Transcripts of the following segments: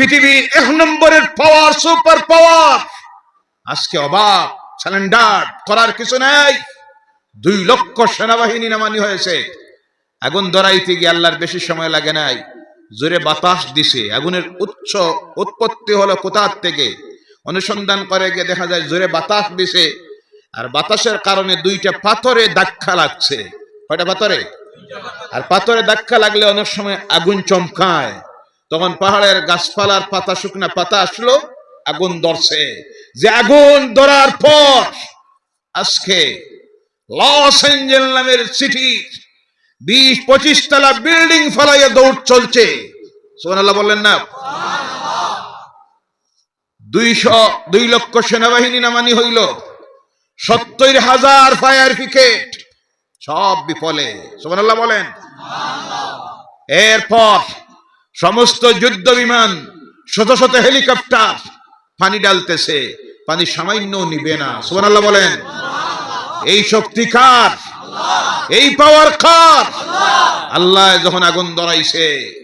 পৃথিবীর এক নম্বরের পাওয়ার সুপার পাওয়ার আজকে অবাক স্যালেন্ডার করার কিছু নাই। দুই লক্ষ সেনাবাহিনী নামানি হয়েছে। আগুন ধরাইতে গিয়ে আল্লাহর বেশি সময় লাগে নাই। জোরে বাতাস দিছে। আগুনের উচ্চ উৎপত্তি হলো কোথার থেকে? অনুসন্ধান করে গিয়ে দেখা যায় জোরে বাতাস দিছে। আর বাতাসের কারণে দুইটা পাথরে ধাক্কা লাগছে। কয়টা পাথরে? আর পাথরে ধাক্কা লাগলে অনেক সময় আগুন চমকায়। তখন পাহাড়ের গাছপালার পাতা, শুকনা পাতা আসলো, আগুন ধরছে। যে আগুন ধরার পর আজকে লস এঞ্জেল নামের সিটি বিশ, পঁচিশ তলা বিল্ডিং ফলাইয়া দৌড় চলছে। সোনাল্লাহ বললেন না? দুইশো, দুই লক্ষ সেনাবাহিনী নামানি হইল। সত্তর হাজার ফায়ার পিকেট সব বিফলে। সোমানাল্লাহ বলেন। এরপর সমস্ত যুদ্ধ বিমান, শত শত হেলিকপ্টার পানি ডালতেছে। পানি সামান্য নিবে না। সোমানাল্লাহ বলেন। এই শক্তি কার? এই পাওয়ার কার? আল্লাহ যখন আগুন ধরাইছে,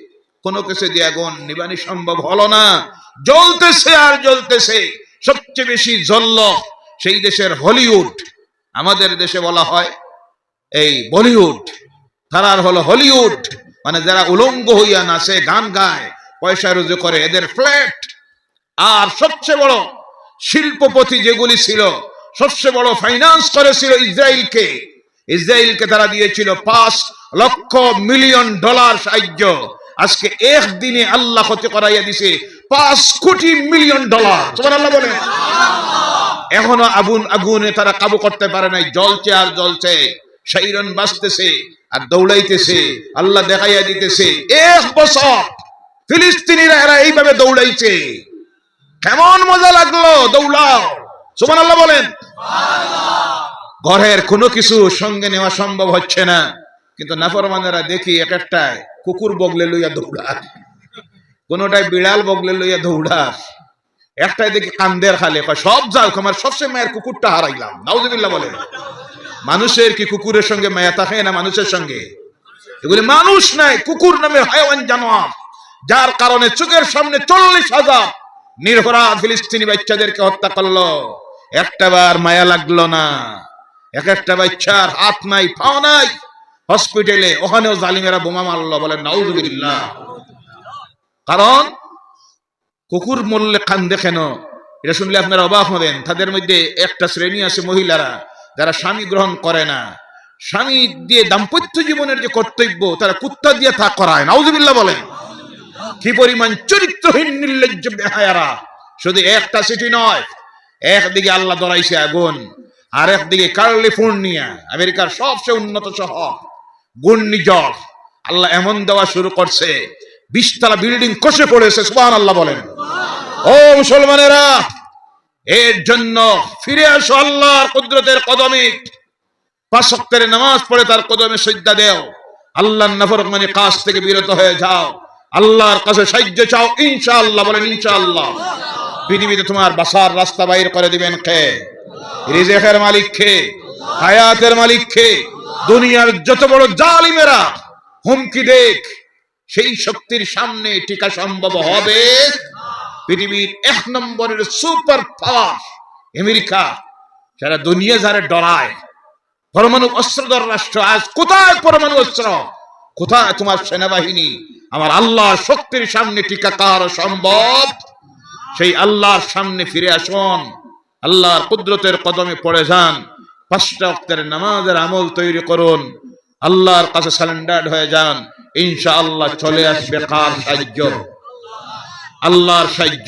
কোনো কিছু দিয়ে আগুন নিবানি সম্ভব হলো না। জ্বলতেছে আর জ্বলতেছে। সবচেয়ে বেশি জ্বলল সেই দেশের হলিউড। আমাদের দেশে বলা হয় এই বলিউড। তারার হলো হলিউড। মানে যারা উলঙ্গ হইয়া নাচে গান গায়, পয়সা রুজু করে, এদের ফ্ল্যাট আর সবচেয়ে বড়, শিল্পপতি যেগুলি ছিল, সবচেয়ে বড় ফাইন্যান্স করেছিল ইসরায়েলকে। ইসরায়েলকে তারা দিয়েছিল পাঁচ লক্ষ মিলিয়ন ডলার সাহায্য। আজকে একদিনে আল্লাহ ক্ষতি করাইয়া দিছে পাঁচ কোটি মিলিয়ন ডলার। তোমার আল্লাহ বলে এখনও আগুন, আগুনে তারা কাবু করতে পারে নাই। জ্বলছে আর জলছে সাইরন বাঁচতেছে আর দৌড়াইতেছে, আল্লাহ দেখাইয়া দিতেছে, এক বছর ফিলিস্তিনিরা এরা এইভাবে দৌড়াইছে। কেমন মজা লাগল, দৌড়াও। সুমান আল্লাহ বলেন। ঘরের কোনো কিছু সঙ্গে নেওয়া সম্ভব হচ্ছে না। কিন্তু নাফরমানেরা দেখি এক একটায় কুকুর বগলে লইয়া দৌড়ায়। কোনোটায় বিড়াল বগলে লইয়া দৌড়াস একটাই দেখি কান্দের খালে সব যাও আমার সবচেয়ে মায়ের কুকুরটা হারাইলাম। নাউজুবিল্লাহ বলে মানুষের কি কুকুরের সঙ্গে মায়া থাকে না মানুষের সঙ্গে? এগুলি মানুষ নাই, কুকুর নামে হায়াওয়ান জানোয়ার। যার কারণে চোখের সামনে চল্লিশ হাজার নির্ভরাত ফিলিস্তিনি বাচ্চাদেরকে হত্যা করল। একটা বার মায়া লাগল না। এক একটা বাচ্চার হাত নাই পাও নাই। হসপিটালে ওখানেও জালিমেরা বোমা মারলো, বলে, নাউজুবিল্লাহ। কারণ কুকুর মরলে কান্দে দেখেন এটা শুনলে আপনারা অবাক হবেন। তাদের মধ্যে একটা শ্রেণি আছে মহিলারা। যারা স্বামী গ্রহণ করে না, স্বামী দিয়ে দাম্পত্য জীবনের যে কর্তব্য, তারা কুত্তা দিয়ে তা করায় নাউজুবিল্লাহ বলেন। কি পরিমাণ চরিত্রহীন, নির্লজ্জ বেহায়ারা। শুধু একটা সিটি নয়, একদিকে আল্লাহ দরাইছে আগুন আর একদিকে ক্যালিফোর্নিয়া আমেরিকার সবচেয়ে উন্নত শহর, ঘূর্ণিঝড়। আল্লাহ এমন দেওয়া শুরু করছে, বিশতলা বিল্ডিং কষে পড়েছে সুবহান আল্লাহ বলেন। ও মুসলমানেরা এর জন্য ফিরে আসো আল্লাহর কুদরতের কদমে। পাঁচ ওয়াক্তের নামাজ পড়ে তার কদমে সজ্জা দেও। আল্লাহর নাফরমানি কাজ থেকে বিরত হয়ে যাও। আল্লাহর কাছে সাহায্য চাও, ইনশাআল্লাহ বলেন, ইনশাআল্লাহ। পৃথিবীতে তোমার বাসার রাস্তা বাইর করে দিবেন কে? রিজেকের মালিক কে? হায়াতের মালিক কে? দুনিয়ার যত বড় জালিমেরা, হুমকি দেখ, সেই শক্তির সামনে টিকা সম্ভব হবে। পৃথিবীর এক নম্বরের সুপার পাওয়ার আমেরিকা। যারা দুনিয়া যারা ডরায়, পরমাণু অস্ত্রধর রাষ্ট্র, আজ কোথায় পরমাণু অস্ত্র? কোথায় তোমার সেনাবাহিনী? আমার আল্লাহ শক্তির সামনে টিকা কার সম্ভব? সেই আল্লাহর সামনে ফিরে আসুন। আল্লাহর কুদরতের কদমে পড়ে যান। পাঁচটা অক্তের নামাজের আমল তৈরি করুন। আল্লাহর কাছে স্যালেন্ডার্ড হয়ে যান। ইনশাআল্লাহ চলে আসবে কার সাহায্য? আল্লাহর সাহায্য